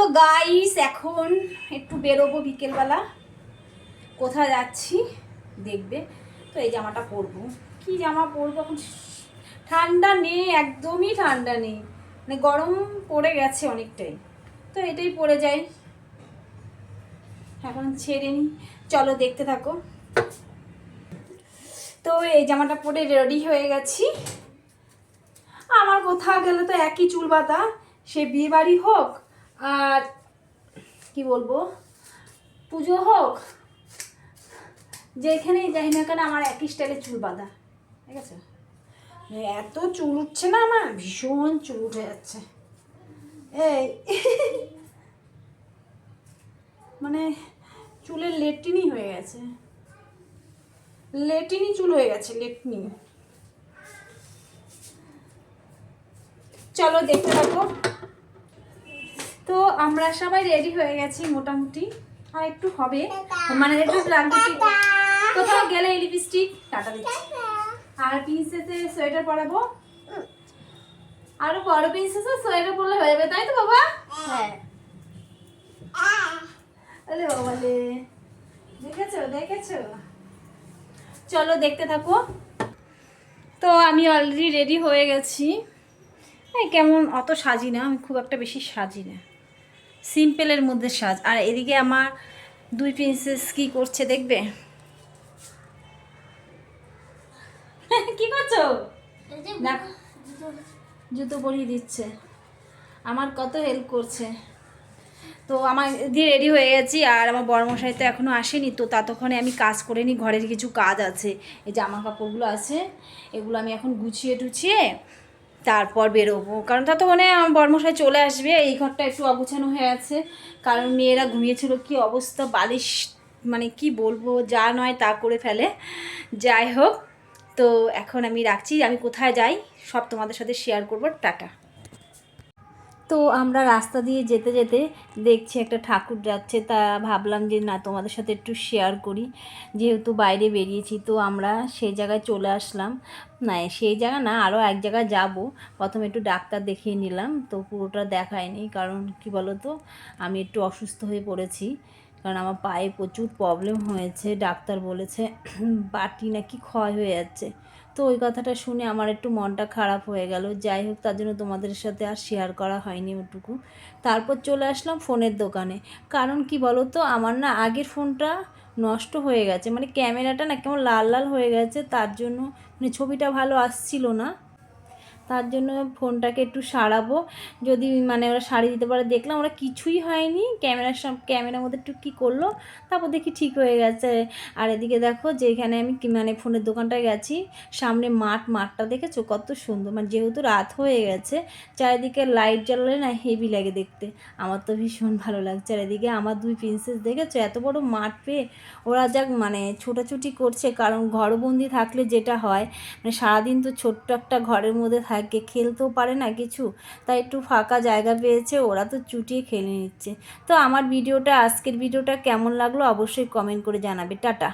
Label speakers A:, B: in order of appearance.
A: তো গাইস এখন একটু বেরোবো বিকেলবেলা। কোথায় যাচ্ছি দেখবে। তো এই জামাটা পরবো। কি জামা পরবো? এখন ঠান্ডা নেই, একদমই ঠান্ডা নেই। মানে গরম পড়ে গেছে অনেকটাই। তো এটাই পরে যাই। এখন ছেড়ে নিই চলো দেখতে থাকো। তো এই জামাটা পরে রেডি হয়ে গেছি। আমার কোথাও গেলে তো একই চুল বাতা সে বিয়ে বাড়ি হোক আর কি বলব? পুজো হোক, যেখানেই যাই না কেন আমার একই স্টাইলে চুল বাঁধা, ঠিক আছে? এত চুল উঠছে না আমার, ভীষণ চুল উঠে যাচ্ছে। এই মানে চুলের লেট্রিনই হয়ে গেছে। লেটিনি চুল হয়ে গেছে লেটনি চলো দেখতে থাকো। তো আমরা সবাই রেডি হয়ে গেছি মোটামুটি। আর একটু হবে। মানে একটু লাগবে কোথাও গেলে লিপস্টিক টাটা দিচ্ছি। আর প্রিন্সেসে সোয়েটার পরাবো। আরও বড় প্রিন্সেসে সোয়েটার পরলে হয়ে যাবে তাই তো বাবা? হ্যাঁ। আরে বাবা রে। দেখেছ দেখেছ? চলো দেখতে থাকো। তো আমি অলরেডি রেডি হয়ে গেছি। এই কেমন অত সাজি না আমি খুব একটা বেশি সাজি না। সিম্পলের মধ্যে সাজ। আর এদিকে আমার দুই প্রিন্সেস কি করছে দেখবে? কি করছ? দেখো। জুতো। পরিয়ে দিচ্ছে। আমার কত হেল্প করছে। তো আমার দিয়ে রেডি হয়ে গেছি আর আমার বড়মশাই তো এখনও আসেনি তো ততক্ষণে আমি কাজ করে নিই ঘরের কিছু কাজ আছে। এই জামা কাপড়গুলো আছে এগুলো আমি এখন গুছিয়ে টুছিয়ে তারপর বেরোবো। কারণ তা তো মানে আমার বর্মশাই চলে আসবে, এই ঘরটা একটু অগুছানো হয়ে আছে। কারণ মেয়েরা ঘুমিয়েছিল, কি অবস্থা, বালিশ মানে কি বলব, যা নয় তা করে ফেলে। যাই হোক, তো এখন আমি রাখছি, আমি কোথায় যাই, সব তোমাদের সাথে শেয়ার করব, টাটা। তো আমরা রাস্তা দিয়ে যেতে যেতে দেখছি একটা ঠাকুর যাচ্ছে, তা ভাবলাম যে না, তোমাদের সাথে একটু শেয়ার করি। যেহেতু বাইরে বেরিয়েছি, তো আমরা সেই জায়গায় চলে আসলাম। না, সেই জায়গা না আরও এক জায়গায় যাব। প্রথমে একটু ডাক্তার দেখিয়ে নিলাম, তো পুরোটা দেখায়নি। কারণ কি বলো তো আমি একটু অসুস্থ হয়ে পড়েছি। কারণ আমার পায়ে প্রচুর প্রবলেম হয়েছে, ডাক্তার বলেছে, বাটি নাকি ক্ষয় হয়ে যাচ্ছে। তো ওই কথাটা শুনে আমার একটু মনটা খারাপ হয়ে গেল। যাই হোক, তার জন্য তোমাদের সাথে আর শেয়ার করা হয়নি ওটুকু। তারপর চলে আসলাম ফোনের দোকানে। কারণ কি বলো তো আমার না আগের ফোনটা নষ্ট হয়ে গেছে। মানে ক্যামেরাটা না কেমন লাল লাল হয়ে গেছে, তার জন্য মানে ছবিটা ভালো আসছিল না। তার জন্য ফোনটাকে একটু সারাবো। যদি মানে ওরা সারিয়ে দিতে পারে, দেখলাম ওরা কিছুই হয়নি। ক্যামেরার সব, ক্যামেরার মধ্যে একটু কী করল, তারপর দেখি ঠিক হয়ে গেছে। আর এদিকে দেখো যে এখানে আমি মানে ফোনের দোকানটায় গেছি, সামনে মাঠ, মাঠটা দেখেছ? কত সুন্দর। মানে যেহেতু রাত হয়ে গেছে, চারিদিকে লাইট জ্বালালে না হেভি লাগে দেখতে। আমার তো ভীষণ ভালো লাগছে। আর এদিকে আমার দুই প্রিন্সেস দেখেছ? এত বড় মাঠ পেয়ে ওরা যাক মানে ছোটাছুটি করছে, কারণ ঘরবন্দি থাকলে যেটা হয় মানে সারাদিন তো ছোট্ট একটা ঘরের মধ্যে থাকে থাকে খেলতেও পারে না কিছু, তাই একটু ফাঁকা জায়গা পেয়েছে, ওরা তো চুটিয়ে খেলে নিচ্ছে। তো আমার ভিডিওটা, আজকের ভিডিওটা কেমন লাগল অবশ্যই কমেন্ট করে জানাবে। টাটা।